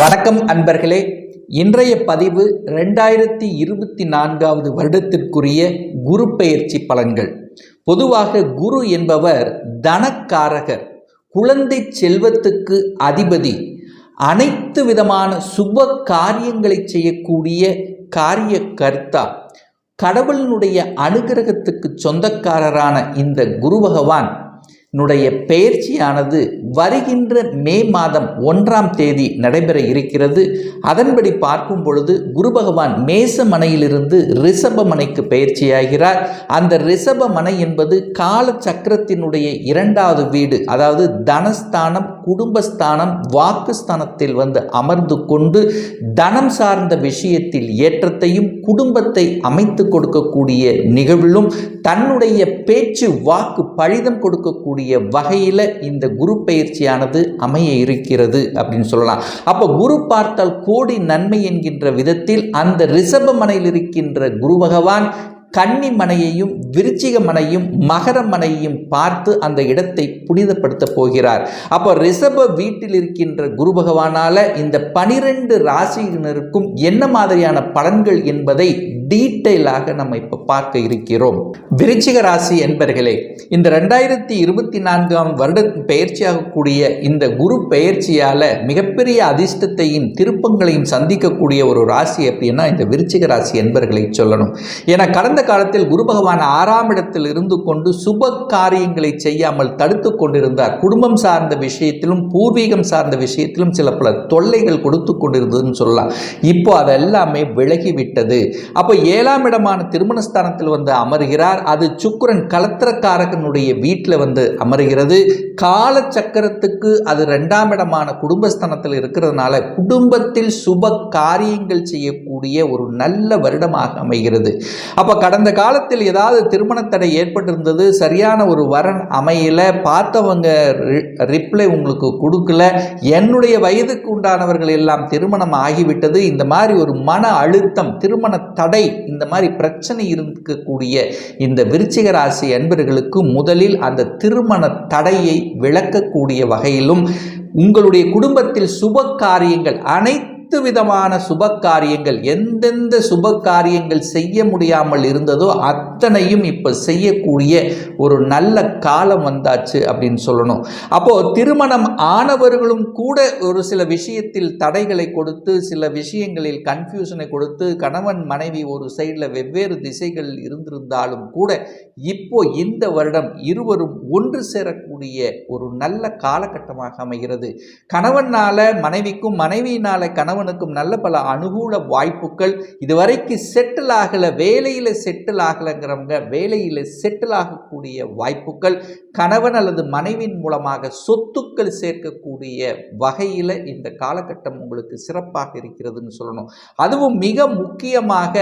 வணக்கம் அன்பர்களே. இன்றைய பதிவு ரெண்டாயிரத்தி இருபத்தி நான்காவது வருடத்திற்குரிய குரு பெயர்ச்சி பலன்கள். பொதுவாக குரு என்பவர் தனக்காரகர் குழந்தை செல்வத்துக்கு அதிபதி அனைத்து விதமான சுப காரியங்களை செய்யக்கூடிய காரிய கர்த்தா கடவுளினுடைய அனுகிரகத்துக்கு சொந்தக்காரரான இந்த குரு பகவான். னுடைய பெயர்ச்சியானது வருகின்ற மே மாதம் ஒன்றாம் தேதி நடைபெற இருக்கிறது. அதன்படி பார்க்கும் பொழுது குரு பகவான் மேசமனையிலிருந்து ரிஷபமனைக்கு பயிற்சியாகிறார் அந்த ரிஷபமனை என்பது கால சக்கரத்தினுடைய இரண்டாவது வீடு அதாவது தனஸ்தானம் குடும்பஸ்தானம் வாக்குஸ்தானத்தில் வந்து அமர்ந்து கொண்டு தனம் சார்ந்த விஷயத்தில் ஏற்றத்தையும் குடும்பத்தை அமைத்து கொடுக்கக்கூடிய நிகழ்விலும் தன்னுடைய பேச்சு வாக்கு பழிதம் கொடுக்கக்கூடிய வகையில் இந்த குரு பயிற்சியானது அமைய இருக்கிறது அப்படின்னு சொல்லலாம். அப்போ குரு பார்த்தால் கோடி நன்மை என்கின்ற விதத்தில் அந்த ரிஷபமனையில் இருக்கின்ற குரு பகவான் கன்னி மனையையும் விருச்சிக மனையும் மகர மனையையும் பார்த்து அந்த இடத்தை புனிதப்படுத்த போகிறார். அப்போ ரிஷப வீட்டில் இருக்கின்ற குரு பகவானால இந்த பனிரெண்டு ராசியினருக்கும் என்ன மாதிரியான பலன்கள் என்பதை டீட்டெயிலாக நம்ம இப்போ பார்க்க இருக்கிறோம். விருச்சிக ராசி என்பர்களே இந்த ரெண்டாயிரத்தி இருபத்தி நான்காம் வருட பெயர்ச்சியாகக்கூடிய இந்த குரு பெயர்ச்சியால் மிகப்பெரிய அதிர்ஷ்டத்தையும் திருப்பங்களையும் சந்திக்கக்கூடிய ஒரு ராசி அப்படின்னா இந்த விருச்சிக ராசி என்பர்களை சொல்லணும். ஏன்னா கடந்த காலத்தில் குரு பகவான் ஆறாம் இடத்தில் இருந்து கொண்டு சுப காரியங்களை செய்யாமல் தடுத்து கொண்டிருந்தார். குடும்பம் சார்ந்த விஷயத்திலும் பூர்வீகம் சார்ந்த விஷயத்திலும் சில பல தொல்லைகள் கொடுத்து கொண்டிருந்ததுன்னு சொல்லலாம். இப்போ அதெல்லாமே விலகிவிட்டது. அப்போ ஏழாம் இடமான திருமணஸ்தானத்தில் வந்து அமர்கிறார். அது சுக்கிரன் கலத்திரக்காரகனுடைய வீட்டில் வந்து அமர்கிறது. கால சக்கரத்துக்கு அது ரெண்டாம் இடமான குடும்பஸ்தானத்தில் இருக்கிறதுனால குடும்பத்தில் சுப காரியங்கள் செய்யக்கூடிய ஒரு நல்ல வருடமாக அமைகிறது. அப்போ கடந்த காலத்தில் ஏதாவது திருமணத்தடை தடை ஏற்பட்டிருந்தது சரியான ஒரு வரன் அமையல பார்த்தவங்க ரிப்ளை உங்களுக்கு கொடுக்கல என்னுடைய வயதுக்கு உண்டானவர்கள் எல்லாம் திருமணம் ஆகிவிட்டது இந்த மாதிரி ஒரு மன அழுத்தம் திருமண தடை இந்த மாதிரி பிரச்சனை இருக்கக்கூடிய இந்த விருச்சிக ராசி அன்பர்களுக்கு முதலில் அந்த திருமண தடையை விளக்கக்கூடிய வகையிலும் உங்களுடைய குடும்பத்தில் சுப காரியங்கள் அனைத்து அனைத்து விதமான சுப காரியங்கள் எந்தெந்த சுப காரியங்கள் செய்ய முடியாமல் இருந்ததோ அத்தனையும் இப்போ செய்யக்கூடிய ஒரு நல்ல காலம் வந்தாச்சு அப்படின்னு சொல்லணும். அப்போது திருமணம் ஆனவர்களும் கூட ஒரு சில விஷயத்தில் தடைகளை கொடுத்து சில விஷயங்களில் கன்ஃபியூஷனை கொடுத்து கணவன் மனைவி ஒரு சைடில் வெவ்வேறு திசைகள் இருந்திருந்தாலும் கூட இப்போ இந்த வருடம் இருவரும் ஒன்று சேரக்கூடிய ஒரு நல்ல காலகட்டமாக அமைகிறது. கணவனால் மனைவிக்கும் மனைவியினால் கணவன் கணவனுக்கும் நல்ல பல அனுகூல வாய்ப்புகள். இதுவரைக்கு செட்டில் ஆகலை வேலையில் செட்டில் ஆகலைங்கிறவங்க வேலையில் செட்டில் ஆகக்கூடிய வாய்ப்புகள். கணவன் அல்லது மனைவியின் மூலமாக சொத்துக்கள் சேர்க்கக்கூடிய வகையில் இந்த காலகட்டம் உங்களுக்கு சிறப்பாக இருக்கிறதுன்னு சொல்லணும். அதுவும் மிக முக்கியமாக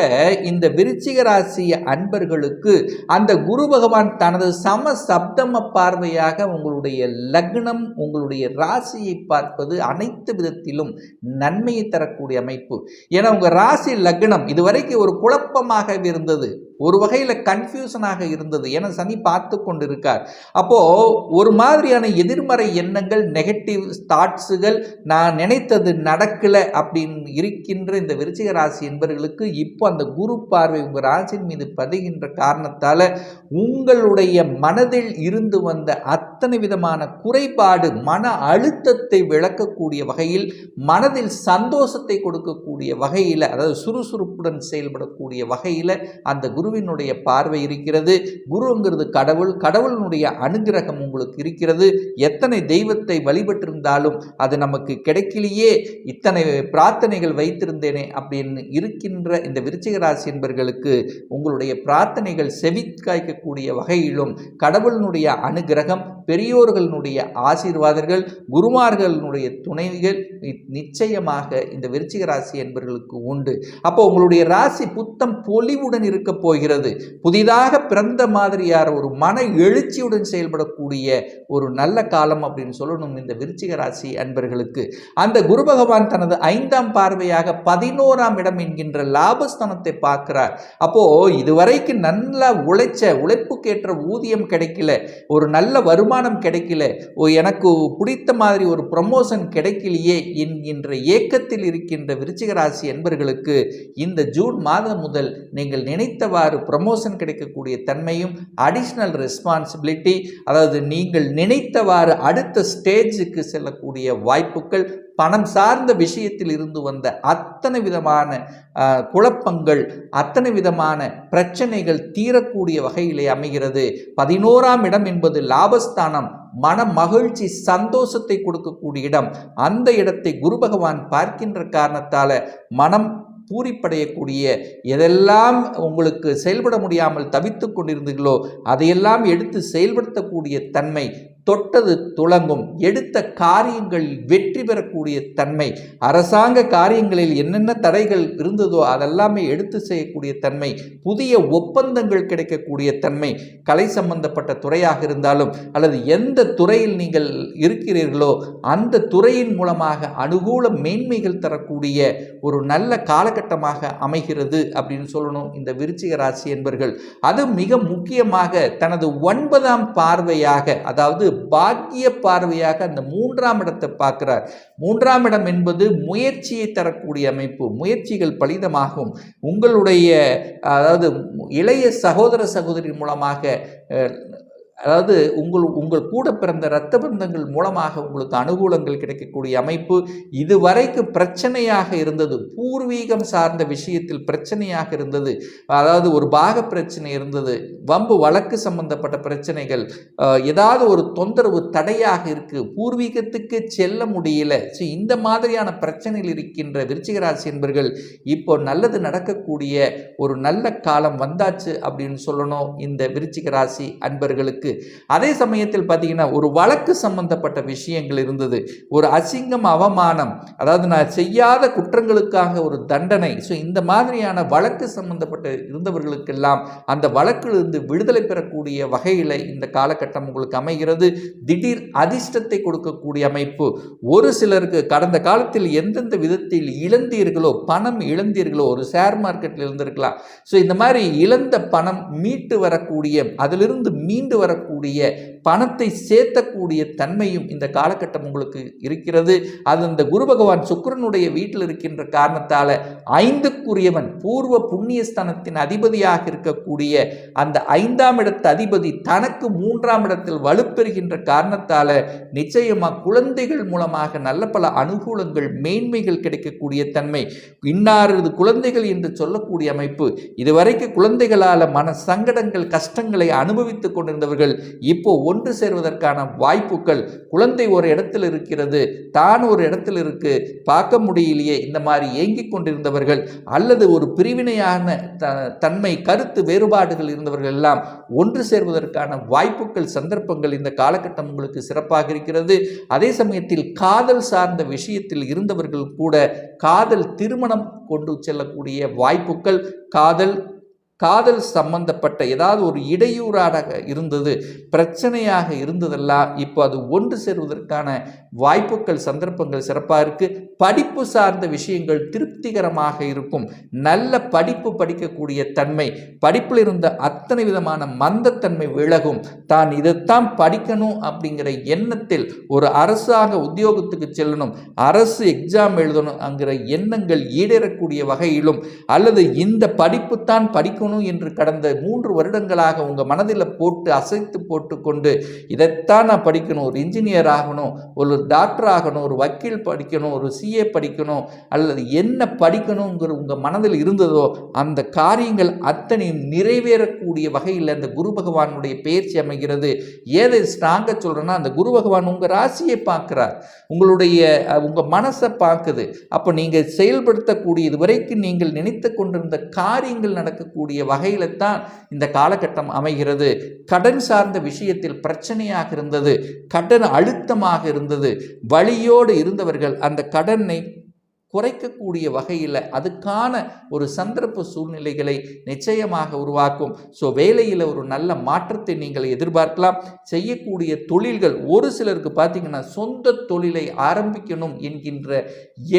இந்த விருச்சிக ராசி அன்பர்களுக்கு அந்த குரு பகவான் தனது சம சப்தம பார்வையாக உங்களுடைய லக்னம் உங்களுடைய ராசியை பார்ப்பது அனைத்து விதத்திலும் நன்மையை தரக்கூடிய அமைப்பு. ஏன்னா உங்கள் ராசி லக்னம் இதுவரைக்கும் ஒரு குழப்பமாக இருந்தது. ஒரு வகையில் கன்ஃபியூஷனாக இருந்தது. ஏன்னா சனி பார்த்து கொண்டு இருக்கார் அப்போது ஒரு மாதிரியான எதிர்மறை எண்ணங்கள் நெகட்டிவ் தாட்ஸுகள் நான் நினைத்தது நடக்கலை அப்படின்னு இருக்கின்ற இந்த விருச்சிக ராசி என்பவர்களுக்கு இப்போ அந்த குரு பார்வை உங்கள் ராசியின் மீது பதிகின்ற காரணத்தால் உங்களுடைய மனதில் இருந்து வந்த அத்தனை விதமான குறைபாடு மன அழுத்தத்தை விளக்கக்கூடிய வகையில் மனதில் சந்தோஷத்தை கொடுக்கக்கூடிய வகையில் அதாவது சுறுசுறுப்புடன் செயல்படக்கூடிய வகையில் அந்த குரு குருவினுடைய பார்வை இருக்கிறது. குருங்கிறது கடவுள். கடவுளினுடைய அனுகிரகம் உங்களுக்கு இருக்கிறது. எத்தனை தெய்வத்தை வழிபட்டிருந்தாலும் அது நமக்கு கிடைக்கலையே. இத்தனை பிரார்த்தனைகள் வைத்திருந்தேனே அப்படின்னு இருக்கின்ற இந்த விருச்சிக ராசி என்பர்களுக்கு உங்களுடைய பிரார்த்தனைகள் செவி காய்க்கக்கூடிய வகையிலும் கடவுளினுடைய அனுகிரகம் பெரியோர்களினுடைய ஆசீர்வாதங்கள் குருமார்களினுடைய துணைகள் நிச்சயமாக இந்த விருச்சிக ராசி என்பவர்களுக்கு உண்டு. அப்போ உங்களுடைய ராசி புத்தம் பொலிவுடன் இருக்க போய் போகிறது புதிதாக பிறந்த மாதிரியான ஒரு மன எழுச்சியுடன் செயல்படக்கூடிய ஒரு நல்ல காலம் அப்படின்னு சொல்லணும் இந்த விருச்சிக ராசி அன்பர்களுக்கு. அந்த குரு பகவான் தனது ஐந்தாம் பார்வையாக பதினோராம் இடம் என்கின்ற லாபஸ்தானத்தை பார்க்கிறார். அப்போ இதுவரைக்கு நல்லா உழைச்ச உழைப்புக்கேற்ற ஊதியம் கிடைக்கல ஒரு நல்ல வருமானம் கிடைக்கல ஓ எனக்கு பிடித்த மாதிரி ஒரு ப்ரமோஷன் கிடைக்கலையே என்கின்ற ஏக்கத்தில் இருக்கின்ற விருச்சிக ராசி என்பர்களுக்கு இந்த ஜூன் மாதம் முதல் நீங்கள் நினைத்தவாறு ப்ரமோஷன் கிடைக்கக்கூடிய தன்மையும் அடிஷ்னல் ரெஸ்பான்சிபிலிட்டி அதாவது நீங்கள் நினைத்தவாறு அடுத்த ஸ்டேஜுக்கு செல்லக்கூடிய வாய்ப்புகள் பணம் சார்ந்த விஷயத்தில் இருந்து வந்த அத்தனை விதமான குழப்பங்கள் அத்தனை விதமான பிரச்சனைகள் தீரக்கூடிய வகையிலே அமைகிறது. பதினோராம் இடம் என்பது லாபஸ்தானம் மன மகிழ்ச்சி சந்தோஷத்தை கொடுக்கக்கூடிய இடம். அந்த இடத்தை குரு பகவான் பார்க்கின்ற காரணத்தால் மனம் பூரிப்படையக்கூடிய எதெல்லாம் உங்களுக்கு செயல்பட முடியாமல் தவித்து கொண்டிருந்தீர்களோ அதையெல்லாம் எடுத்து செயல்படுத்தக்கூடிய தன்மை தொட்டது துளங்கும். எடுத்த காரியங்கள் வெற்றி பெறக்கூடிய தன்மை. அரசாங்க காரியங்களில் என்னென்ன தடைகள் இருந்ததோ அதெல்லாமே எடுத்து செய்யக்கூடிய தன்மை. புதிய ஒப்பந்தங்கள் கிடைக்கக்கூடிய தன்மை. கலை சம்பந்தப்பட்ட துறையாக இருந்தாலும் அல்லது எந்த துறையில் நீங்கள் இருக்கிறீர்களோ அந்த துறையின் மூலமாக அனுகூல மேன்மைகள் தரக்கூடிய ஒரு நல்ல காலகட்டமாக அமைகிறது அப்படின்னு சொல்லணும் இந்த விருச்சிக ராசி என்பர்கள். அது மிக முக்கியமாக தனது ஒன்பதாம் பார்வையாக அதாவது பாக்கிய பார்வையாக அந்த மூன்றாம் இடத்தை பார்க்கிறார். மூன்றாம் இடம் என்பது முயற்சியை தரக்கூடிய அமைப்பு. முயற்சிகள் பலிதமாகும். உங்களுடைய அதாவது இளைய சகோதர சகோதரி மூலமாக அஹ், அதாவது உங்கள் உங்கள் கூட பிறந்த இரத்த பந்தங்கள் மூலமாக உங்களுக்கு அனுகூலங்கள் கிடைக்கக்கூடிய அமைப்பு இதுவரைக்கு பிரச்சனையாக இருந்தது. பூர்வீகம் சார்ந்த விஷயத்தில் பிரச்சனையாக இருந்தது. அதாவது ஒரு பாக பிரச்சனை இருந்தது. வம்பு வழக்கு சம்பந்தப்பட்ட பிரச்சனைகள் ஏதாவது ஒரு தொந்தரவு தடையாக இருக்குது பூர்வீகத்துக்கு செல்ல முடியல. ஸோ இந்த மாதிரியான பிரச்சனையில் இருக்கின்ற விருச்சிகராசி என்பர்கள் இப்போ நல்லது நடக்கக்கூடிய ஒரு நல்ல காலம் வந்தாச்சு அப்படின்னு சொல்லணும் இந்த விருச்சிகராசி அன்பர்களுக்கு. அன்பர்களுக்கு அதே சமயத்தில் பார்த்தீங்கன்னா ஒரு வழக்கு சம்பந்தப்பட்ட விஷயங்கள் இருந்தது. ஒரு அசிங்கம் அவமானம் அதாவது நான் செய்யாத குற்றங்களுக்காக ஒரு தண்டனை. ஸோ இந்த மாதிரியான வழக்கு சம்பந்தப்பட்ட இருந்தவர்களுக்கெல்லாம் அந்த வழக்கிலிருந்து விடுதலை பெறக்கூடிய வகையில் இந்த காலகட்டம் உங்களுக்கு அமைகிறது. திடீர் அதிர்ஷ்டத்தை கொடுக்கக்கூடிய அமைப்பு. ஒரு சிலருக்கு கடந்த காலத்தில் எந்தெந்த விதத்தில் இழந்தீர்களோ பணம் இழந்தீர்களோ ஒரு ஷேர் மார்க்கெட்டில் இருந்திருக்கலாம். ஸோ இந்த மாதிரி இழந்த பணம் மீட்டு வரக்கூடிய அதிலிருந்து மீண்டு வரக்கூடிய பணத்தை சேர்த்தக்கூடிய தன்மையும் இந்த காலகட்டம் உங்களுக்கு இருக்கிறது. அது இந்த குரு பகவான் சுக்கரனுடைய வீட்டில் இருக்கின்ற காரணத்தால் ஐந்துக்குரியவன் பூர்வ புண்ணியஸ்தானத்தின் அதிபதியாக இருக்கக்கூடிய அந்த ஐந்தாம் இடத்து அதிபதி தனக்கு மூன்றாம் இடத்தில் வலுப்பெறுகின்ற காரணத்தால் நிச்சயமாக குழந்தைகள் மூலமாக நல்ல பல அனுகூலங்கள் மேன்மைகள் கிடைக்கக்கூடிய தன்மை. இன்னாரது குழந்தைகள் என்று சொல்லக்கூடிய அமைப்பு இதுவரைக்கு குழந்தைகளால் மன சங்கடங்கள் கஷ்டங்களை அனுபவித்துக் கொண்டிருந்தவர்கள் இப்போ ஒன்று சேர்வதற்கான வாய்ப்புகள் குழந்தை ஒரு இடத்தில் இருக்கிறது தான் ஒரு இடத்தில் இருக்கு பார்க்க முடியலையே இந்த மாதிரி ஏங்கிக் கொண்டிருந்தவர்கள் அல்லது ஒரு பிரிவினையான த தன்மை கருத்து வேறுபாடுகள் இருந்தவர்கள் எல்லாம் ஒன்று சேர்வதற்கான வாய்ப்புகள் சந்தர்ப்பங்கள் இந்த காலகட்டம் உங்களுக்கு சிறப்பாக இருக்கிறது. அதே சமயத்தில் காதல் சார்ந்த விஷயத்தில் இருந்தவர்கள் கூட காதல் திருமணம் கொண்டு செல்லக்கூடிய வாய்ப்புகள் காதல் காதல் சம்பந்தப்பட்ட ஏதாவது ஒரு இடையூறாக இருந்தது பிரச்சனையாக இருந்ததெல்லாம் இப்போ அது ஒன்று சேருவதற்கான வாய்ப்புகள் சந்தர்ப்பங்கள் சிறப்பாக இருக்குது படிப்பு சார்ந்த விஷயங்கள் திருப்திகரமாக இருக்கும். நல்ல படிப்பு படிக்கக்கூடிய தன்மை படிப்பில் இருந்த அத்தனை விதமான மந்தத்தன்மை விலகும். தான் இதைத்தான் படிக்கணும் அப்படிங்கிற எண்ணத்தில் ஒரு அரசாக உத்தியோகத்துக்கு செல்லணும் அரசு எக்ஸாம் எழுதணும் அங்கிற எண்ணங்கள் ஈடேறக்கூடிய வகையிலும் அல்லது இந்த படிப்பு தான் படிக்கணும் என்று கடந்த மூன்று வருடங்களாக உங்கள் மனதில் போட்டு அசைத்து போட்டுக்கொண்டு இதைத்தான் நான் படிக்கணும். ஒரு இன்ஜினியர் ஆகணும் ஒரு டாக்டர் ஆகணும் ஒரு வக்கீல் படிக்கணும் ஒரு சிஏ படிக்கணும் அல்லது என்ன படிக்கணுங்கிற உங்கள் மனதில் இருந்ததோ அந்த காரியங்கள் அத்தனையும் நிறைவேறக்கூடிய வகையில் அந்த குரு பகவானுடைய பயிற்சி அமைகிறது. ஏதை ஸ்ட்ராங்காக சொல்கிறேன்னா அந்த குரு பகவான் உங்கள் ராசியை பார்க்குறார். உங்களுடைய உங்கள் மனசை பார்க்குது. அப்போ நீங்கள் செயல்படுத்தக்கூடிய இதுவரைக்கும் நீங்கள் நினைத்து கொண்டிருந்த காரியங்கள் நடக்கக்கூடிய வகையில தான் இந்த காலகட்டம் அமைகிறது. கடன் சார்ந்த விஷயத்தில் பிரச்சனையாக இருந்தது கடன் அழுத்தமாக இருந்தது. வழியோடு இருந்தவர்கள் அந்த கடனை குறைக்கக்கூடிய வகையில் அதுக்கான ஒரு சந்தர்ப்ப சூழ்நிலைகளை நிச்சயமாக உருவாக்கும். ஸோ வேலையில் ஒரு நல்ல மாற்றத்தை நீங்கள் எதிர்பார்க்கலாம். செய்யக்கூடிய தொழில்கள் ஒரு சிலருக்கு பார்த்தீங்கன்னா சொந்த தொழிலை ஆரம்பிக்கணும் என்கின்ற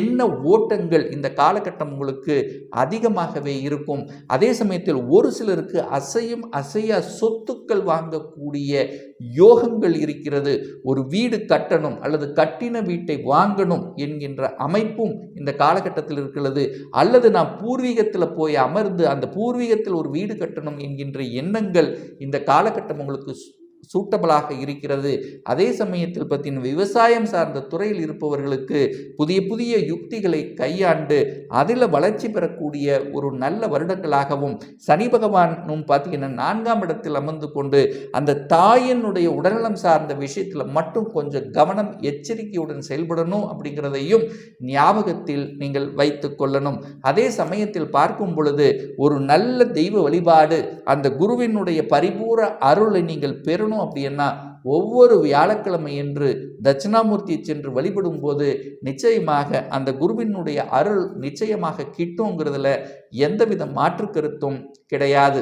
எண்ண ஓட்டங்கள் இந்த காலகட்டம் உங்களுக்கு அதிகமாகவே இருக்கும். அதே சமயத்தில் ஒரு சிலருக்கு அசையும் அசையா சொத்துக்கள் வாங்கக்கூடிய யோகங்கள் இருக்கிறது. ஒரு வீடு கட்டணும் அல்லது கட்டின வீட்டை வாங்கணும் என்கின்ற அமைப்பும் இந்த காலகட்டத்தில் இருக்கிறது. அல்லது நான் பூர்வீகத்தில் போய் அமர்ந்து அந்த பூர்வீகத்தில் ஒரு வீடு கட்டணும் என்கின்ற எண்ணங்கள் இந்த காலகட்டம் உங்களுக்கு சூட்டபிளாக இருக்கிறது. அதே சமயத்தில் பார்த்தீங்கன்னா விவசாயம் சார்ந்த துறையில் இருப்பவர்களுக்கு புதிய புதிய யுக்திகளை கையாண்டு அதில் வளர்ச்சி பெறக்கூடிய ஒரு நல்ல வருடங்களாகவும் சனி பகவானும் பார்த்தீங்கன்னா நான்காம் இடத்தில் அமர்ந்து கொண்டு அந்த தாயினுடைய உடல்நலம் சார்ந்த விஷயத்தில் மட்டும் கொஞ்சம் கவனம் எச்சரிக்கையுடன் செயல்படணும் அப்படிங்கிறதையும் ஞாபகத்தில் நீங்கள் வைத்து கொள்ளணும். அதே சமயத்தில் பார்க்கும் பொழுது ஒரு நல்ல தெய்வ வழிபாடு அந்த குருவினுடைய பரிபூர அருளை நீங்கள் பெறணும். அப்படின்னா ஒவ்வொரு வியாழக்கிழமை என்று தட்சிணாமூர்த்தியை சென்று வழிபடும் போது நிச்சயமாக அந்த குருவினுடைய அருள் நிச்சயமாக கிட்டுங்கிறதுல எந்தவித மாற்று கருத்தும் கிடையாது.